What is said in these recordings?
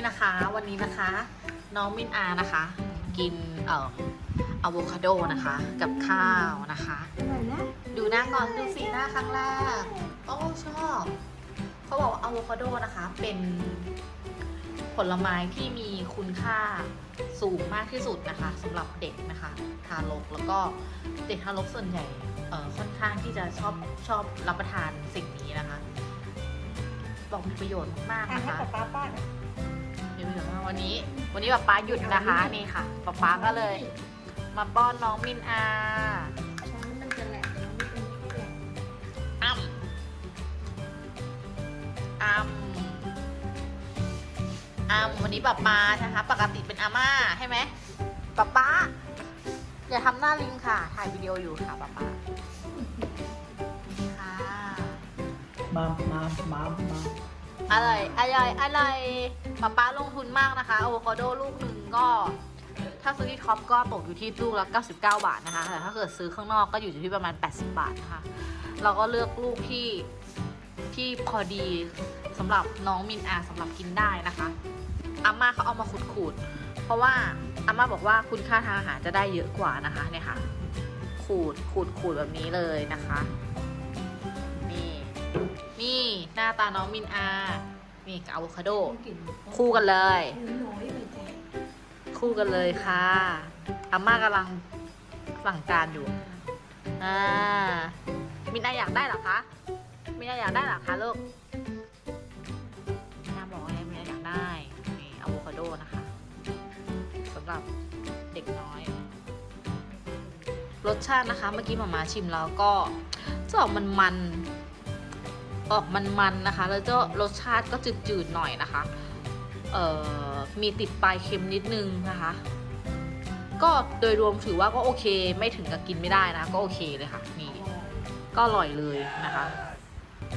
นี่นะคะ วันนี้นะคะ น้องมินอานะคะ กินเอ่ออะโวคาโดนะคะ กับข้าวนะคะอร่อยนะดูหน้าก่อนดูสีหน้าครั้งแรกโอ้ชอบเขาบอกว่าอะโวคาโดนะคะ เป็นผลไม้ที่มีคุณค่าสูงมากที่สุดนะคะสำหรับเด็กนะคะทารกแล้วก็เด็กทารกส่วนใหญ่เอ่อค่อนข้างที่จะชอบชอบรับประทานสิ่งนี้นะคะ บอกมีประโยชน์มากๆอะนะให้คะ ป๊าป๊าป้อนมีประโยชน์มากวันนี้ วันนี้ป๊าป๊าหยุดนะคะนี่ค่ะป๊าป๊าก็เลย มาป้อนน้องมินอาช้อนมันจะแหลกช้อนนี่เป็นไม่แหลกอ้ำอ้ำอ้ำวันนี้ป๊าป๊านะคะ ปกติเป็นอาม่าใช่ไหมป๊าป๊าอย่าทำหน้าลิงค่ะ ถ่ายวิดีโออยู่ค่ะป๊าป๊าค่ะมามามามา อร่อยอร่อยอร่อยป๊าป๊าลงทุนมากนะคะอะโวคาโดลูกหนึ่งก็ ถ้าซื้อที่ท็อปก็ตกอยู่ที่ลูกละ99 บาทนะคะแต่ถ้าเกิดซื้อข้างนอกก็อยู่ที่ประมาณ 80 บาทนะคะเราก็เลือกลูกที่ที่พอดีสำหรับน้องมินอาสำหรับกินได้นะคะอาม่าเขาเอามาขูดๆเพราะว่าอาม่าบอกว่าคุณค่าทางอาหารจะได้เยอะกว่านะคะเนี่ยค่ะขูดขูดขูดแบบนี้เลยนะคะ นี่หน้าตาน้องมินอา นี่กับอะโวคาโดกลิ่นคู่กันเลยน้อยไปใจคู่กันเลยค่ะอาม่ากำลังสั่งการอยู่ อ่า มินอาอยากได้เหรอคะ มินอาอยากได้เหรอคะลูกมินอาบอกว่ามินอาอยากได้ นี่อะโวคาโดนะคะสำหรับเด็กน้อย รสชาตินะคะ เมื่อกี้หมามาชิมแล้วก็จะออกมันมันๆ ออกมันมันๆนะคะ แล้วก็รสชาติก็จืดๆหน่อยนะคะเอ่อมีติดปลายเค็มนิดนึงนะคะ ก็โดยรวมถือว่าก็โอเคไม่ถึงกับกินไม่ได้นะ ก็โอเคเลยค่ะนี่ก็อร่อยเลยนะคะ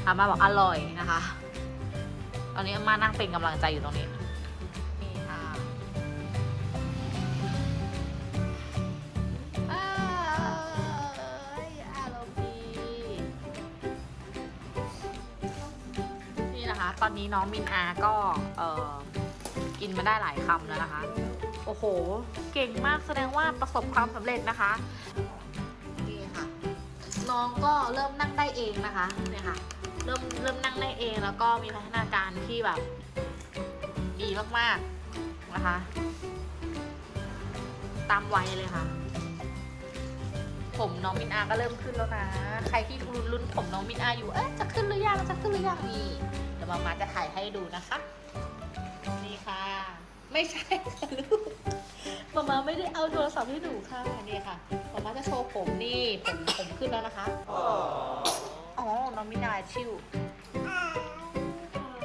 อาม่าบอกอร่อยนะคะ ตอนนี้อาม่านั่งเป็นกำลังใจอยู่ตรงนี้ ตอนนี้น้องมินอาก็เออกินมาได้หลายคำแล้วนะคะ โอ้โห เก่งมากแสดงว่าประสบความสำเร็จนะคะนี่ค่ะ น้องก็เริ่มนั่งได้เองนะคะเนี่ยค่ะ เริ่มเริ่มนั่งได้เองแล้วก็มีพัฒนาการที่แบบ ดีมากๆนะคะ ตามวัยเลยค่ะผมน้องมินอาก็เริ่มขึ้นแล้วนะ ใครที่ลุ้นลุ้นผมน้องมินอาอยู่ เอ๊ะจะขึ้นหรือยัง จะขึ้นหรือยังนี่ ดี๋ยวมามาจะถ่ายให้ดูนะคะ นี่ค่ะ ไม่ใช่ค่ะลูกมามาไม่ได้เอาโทรศัพท์ให้หนูค่ะนี่ค่ะมามาจะโชว์ผมนี่ผมผมขึ้นแล้วนะคะอ๋อน้องมินาชิว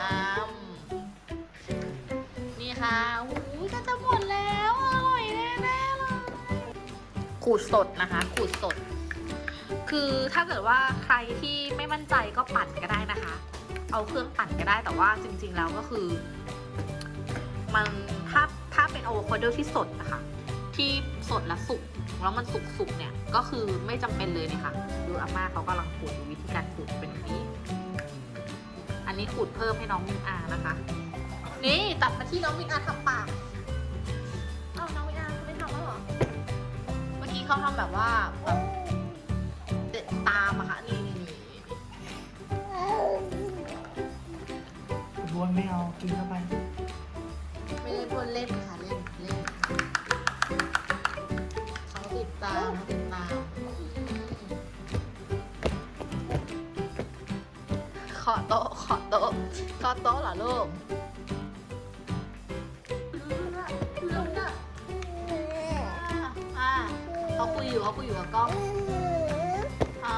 อามนี่ค่ะหูยก็จะหมดแล้วอร่อยแน่ๆเลยขูดสดนะคะขูดสดคือถ้าเกิดว่าใครที่ไม่มั่นใจก็ปั่นก็ได้นะคะ เอาเครื่องปั่นก็ได้แต่ว่าจริง ๆ แล้วก็คือ มันถ้าถ้าเป็นอะโวคาโดที่สดนะคะที่สดและสุกแล้วมันสุกๆเนี่ยก็คือไม่จำเป็นเลยเนี่ยค่ะดูอาม่าเขากำลังขูดวิธีการขูดเป็นแบบนี้ อันนี้ขูดเพิ่มให้น้องมินอานะคะ นี่ตัดมาที่น้องมินอาทำปากเอ้าน้องมินอาไม่ทำแล้วเหรอเมื่อกี้เขาทำแบบว่าแบบตามอะค่ะ นไม่เอากินเข้าไป ไม่ได้พูดเล่นค่ะเล่นเล่นเขาติดตามเขาติดตามขอโต๊ะขอโต๊ะขอโต๊ะเหรอลูกลูกน่ะอ่าเขาคุยอยู่เขาคุยอยู่กับกล้อง อ๋อ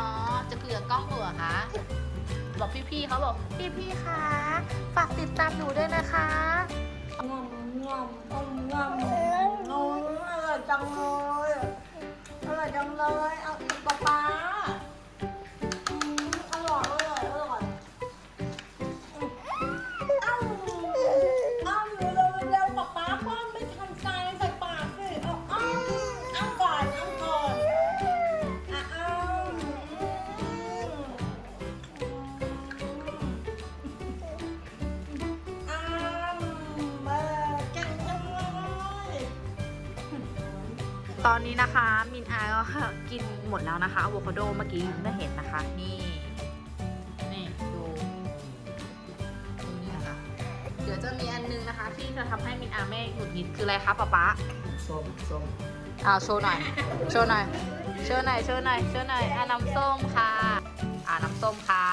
จะคุยกับกล้องอยู่เหรอคะ บอกพี่ๆเขาบอกพี่ๆคะฝากติดตามหนูด้วยนะคะงอมงอมอมงอมงอมอร่อยจังเลยอร่อยจังเลยเอาอีกป๊าป๊า ตอนนี้นะคะมินอาก็กินหมดแล้วนะคะอะโวคาโดเมื่อกี้ได้เห็นนะคะ นี่ นี่ดูดูนี่นะคะ เดี๋ยวจะมีอันนึงนะคะ ที่จะทำให้มินอาไม่หงุดหงิดคืออะไรคะป๊าป๊าส้มส้มเอาโชว์หน่อย โชว์หน่อย โชว์หน่อย โชว์หน่อย โชว์หน่อยอ่าน้ำส้มค่ะ อ่าน้ำส้มค่ะ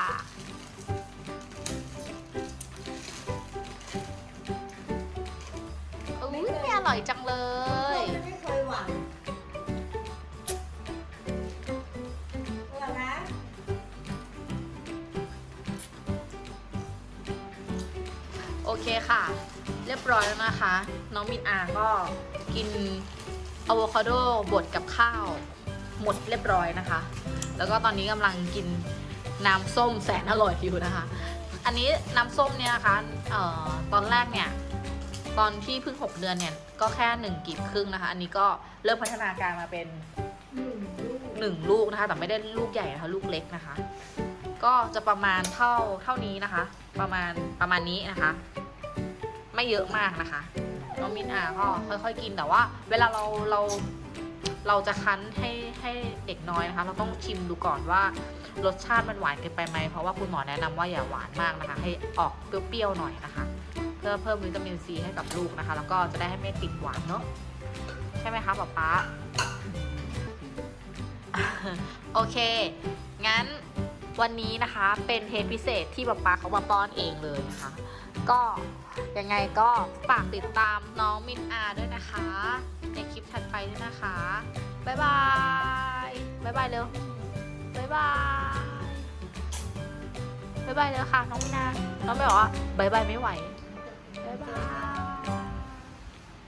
อุ้ยอร่อยจังเลย โอเคค่ะ เรียบร้อยแล้วนะคะ น้องมินอาก็กินอะโวคาโดบดกับข้าว หมดเรียบร้อยนะคะ แล้วก็ตอนนี้กำลังกินน้ำส้มแสนอร่อยอยู่นะคะ อันนี้น้ำส้มเนี่ยนะคะเอ่อตอนแรกเนี่ยตอนที่เพิ่ง 6 เดือนเนี่ย ก็แค่ 1กีบครึ่งนะคะ อันนี้ก็เริ่มพัฒนาการมาเป็นหนึ่งลูก1ลูกนะคะ แต่ไม่ได้ลูกใหญ่นะคะ ลูกเล็กนะคะ ก็จะประมาณเท่าเท่านี้นะคะ ประมาณประมาณนี้นะคะ ไม่เยอะมากนะคะน้องมินอาก็ค่อยๆกินแต่ว่า เวลาเราเราเราจะคั้นให้ให้เด็กน้อยนะคะ เราต้องชิมดูก่อนว่ารสชาติมันหวานเกินไปไหมเพราะว่าคุณหมอแนะนำว่าอย่าหวานมากนะคะ ให้ออกเปรี้ยวๆหน่อยนะคะ เพื่อเพิ่มวิตามินซีให้กับลูกนะคะ แล้วก็จะได้ให้ไม่ติดหวานเนาะใช่ไหมคะป๊าป๊าโอเค งั้น วันนี้นะคะเป็นเทปพิเศษที่ป๊าป๊าเขามาป้อนเองเลยนะคะ ก็ยังไงก็ฝากติดตามน้องมินอาด้วยนะคะ ในคลิปถัดไปด้วยนะคะบ๊ายบายบ๊ายบายเร็วบ๊ายบายบ๊ายบายเลยค่ะน้องมินาน้องไม่บอกว่าบ๊ายบายไม่ไหวบ๊ายบาย